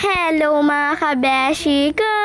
Hello mga kabeshi ko!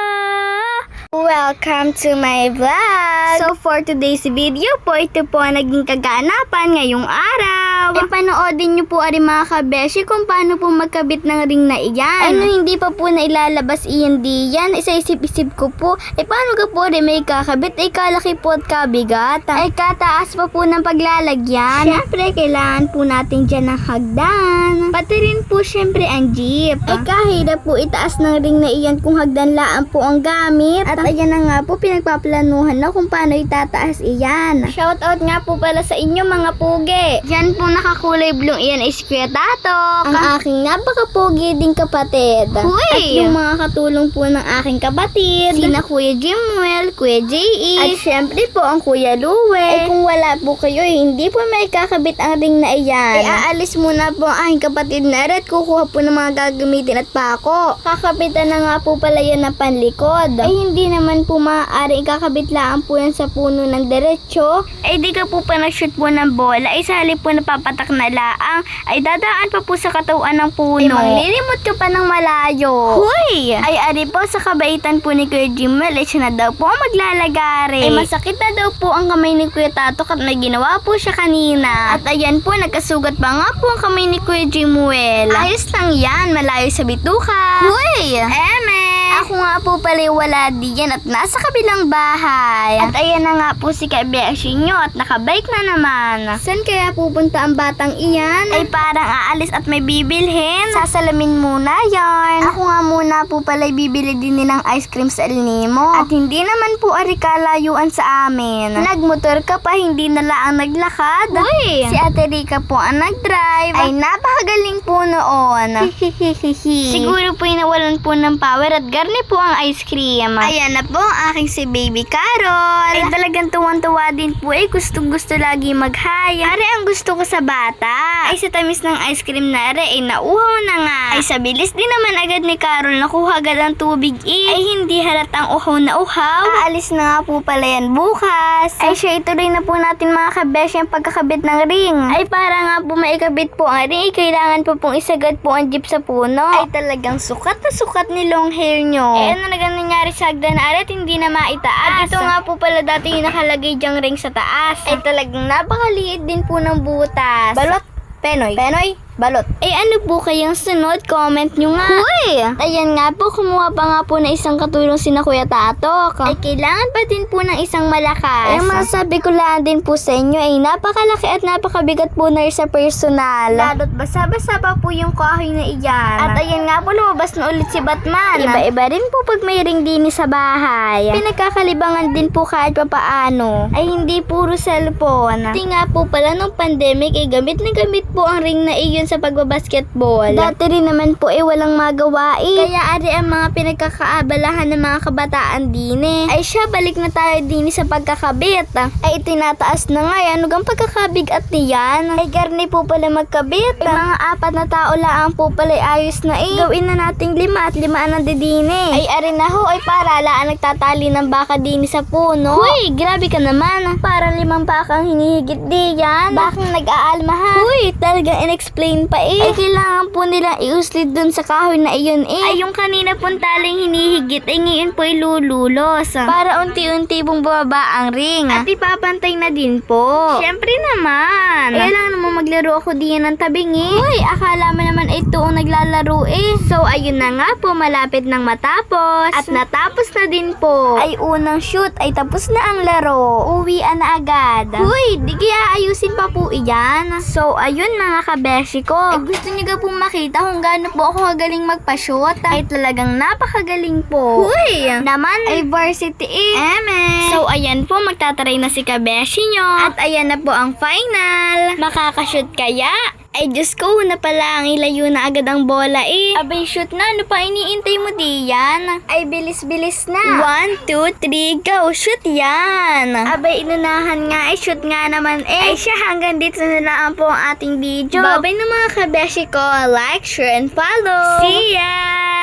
Welcome to my vlog! So for today's video po, ito po ang naging kaganapan ngayong araw. E panoodin niyo po ari mga kabeshi kung paano po magkabit ng ring na iyan. Ano hindi pa po na ilalabas iyan diyan, isa isip-isip ko po, e paano ka po rin may kakabit, ay kalaki po at kabigat. Ay kataas pa po ng paglalagyan. Siyempre, kailangan po natin dyan ng hagdan. Pati rin po siyempre ang jeep. Ay kahirap po itaas ng ring na iyan kung hagdan laan po ang gamit. At ayan na nga po, pinagpaplanuhan na kung paano itataas iyan. Shoutout nga po pala sa inyo mga pugi. Yan po nakakulay blue iyan is Kuya Tatok. Ang aking napakapugi ding kapatid. Huy! At yung mga katulong po ng aking kapatid. Sina Kuya Jimuel, Kuya J.E. At syempre po ang Kuya Luwe. Eh kung wala po kayo, eh, hindi po may kakabit ang ring na iyan. Eh aalis muna po ang aking kapatid na at kukuha po ng mga gagamitin at pako. Kakabitan na nga po pala yan ng panlikod. Ay hindi naman po maaari kakabit lang po yan sa puno ng diretsyo. Ay di ka po pa nag-shoot po ng bola. Ay sa halip po napapatak na laang. Ay dadaan pa po sa katawan ng puno. Ay manglilimot ka pa ng malayo. Huy! Ay ari po sa kabaitan po ni Kuya. Ay siya na daw po maglalagari. Ay masakit na daw po ang kamay ni Kuya Tatok at may ginawa po siya kanina. At ayan po, nagkasugat pa nga po ang kamay ni Kuya Jimuel. Ayos lang yan, malayo sa bituka. Huy! Eme! Ako nga po pala wala diyan at nasa kabilang bahay. At ayan na nga po si Kabeshi nyo at nakabike na naman. Saan kaya pupunta ang batang iyan? Ay parang aalis at may bibilhin. Sasalamin muna yarn. Ako nga muna po pala bibili din ng ice cream sa El Nemo. At hindi naman po ari kalayuan sa amin. Nagmotor ka pa, hindi na lang naglakad. Uy! Si Ate Rika po ang nag-drive. Ay napakagaling po noon. Siguro po nawalan po ng power at garni po ang ice cream. Ayan na po ang aking si Baby Carol. Ay talagang tuwan-tuwa din po eh. Gustong gusto lagi mag-hi. Are ang gusto ko sa bata. Ay sa tamis ng ice cream na are ay nauhaw na nga. Ay sa bilis din naman agad ni Carol nakuha agad ang tubig eh. Ay hindi halatang uhaw na uhaw. Aalis na nga po pala yan bukas. Ay siya ituloy na po natin mga kabesh yung pagkakabit ng ring. Ay para nga po maikabit po ang ring, ay kailangan po pong isagad po ang jeep sa puno. Ay talagang sukat na sukat ni long hair nyo. Eh ano na nangyari sa hagdan arat hindi na maitaas. At ito nga po pala dati yung nakalagay dyang ring sa taas. Ay talagang napakaliit din po ng butas. Balot, penoy. Penoy, balot. Ay ano po kayang sunod? Comment nyo nga. Huy! Ayan nga po, kumuha pa nga po na isang katulong sina Kuya Tatok. Ay kailangan pa din po ng isang malakas. Ay masasabi ko lang din po sa inyo ay napakalaki at napakabigat po na sa personal. Lalo't basa-basa pa po yung kahoy na iyan. At ayan nga po, lumabas na ulit si Batman. Iba-iba rin po pag may ring din sa bahay. Pinagkakalibangan din po kahit papaano. Ay hindi puro cellphone. Hindi nga po pala nung pandemic ay gamit na gamit po ang ring na iyon sa pagbabasketball. Dati rin naman po eh walang magawa eh. Kaya ari ang mga pinagkakaabalahan ng mga kabataan din eh. Ay siya, balik na tayo din sa pagkakabit. Ay itinataas na nga yan. Huwag pagkakabigat niyan. Ay garni po pala magkabit. Ay mga apat na tao lang po pala ay ayos na eh. Gawin na nating lima at lima ang didine. Ay ari na ho, ay para laan nagtatali ng baka din sa puno. Huy, grabe ka naman. Para limang bakang hinihigit di yan. Bakang nag-aalmahan. Huy, talagang in-explain pa eh. Ay kailangan po nilang iuslid dun sa kahoy na iyon eh. Ay yung kanina pong taling hinihigit ay ngayon po ilululos. Para unti-unti pong bumaba ang ring. At ipapantay na din po. Siyempre naman. Eh lang naman maglaro ako diyan ng tabing eh. Uy, akala mo naman ito ang naglalaro eh. So ayun na nga po, malapit nang matapos. At natapos na din po. Ay unang shoot ay tapos na ang laro. Uwian na agad. Uy, di kaya ayusin pa po iyan. So ayun mga kabeshi ko. Ay gusto niyo ga po makita kung gaano po ako kagaling magpa-shoot. Ay talagang napakagaling po. Uy! Naman ay varsity eh. Eme. So ayan po, magtatry na si kabeshi nyo. At ayan na po ang final. Makakashoot kaya? Ay, Diyos ko, na pala ang ilayo na agad ang bola eh. Abay, shoot na. Ano pa iniintay mo diyan? Ay, bilis-bilis na. One, two, three, go. Shoot yan. Abay, inunahan nga. Ay, shoot nga naman eh. Ay, siya hanggang dito na lang po ang ating video. Babay na mga kabeshi ko. Like, share, and follow. See ya!